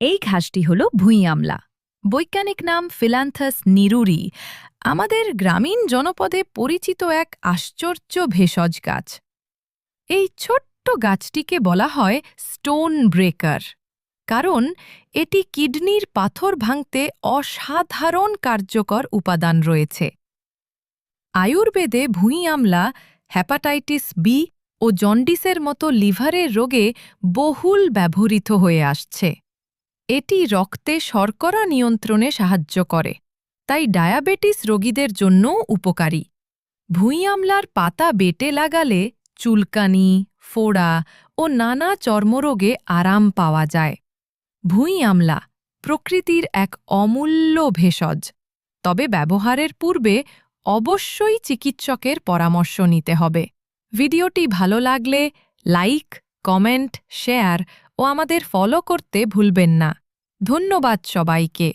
এই ঘাসটি হল ভুঁই আমলা। বৈজ্ঞানিক নাম ফিলান্থাস নিরুরি। আমাদের গ্রামীণ জনপদে পরিচিত এক আশ্চর্য ভেষজ গাছ। এই ছোট্ট গাছটিকে বলা হয় স্টোন ব্রেকার। কারণ এটি কিডনির পাথর ভাঙতে অসাধারণ কার্যকর উপাদান রয়েছে। আয়ুর্বেদে ভুঁই আমলা হ্যাপাটাইটিস বি ও জন্ডিসের মতো লিভারের রোগে বহুল ব্যবহৃত হয়ে আসছে। এটি রক্তে শর্করা নিয়ন্ত্রণে সাহায্য করে, তাই ডায়াবেটিস রোগীদের জন্যও উপকারী। ভুঁই আমলার পাতা বেটে লাগালে চুলকানি, ফোড়া ও নানা চর্মরোগে আরাম পাওয়া যায়। ভুঁই আমলা প্রকৃতির এক অমূল্য ভেষজ, তবে ব্যবহারের পূর্বে অবশ্যই চিকিৎসকের পরামর্শ নিতে হবে। ভিডিওটি ভালো লাগলে লাইক, কমেন্ট, শেয়ার ও আমাদের ফলো করতে ভুলবেন না। ধন্যবাদ সবাইকে।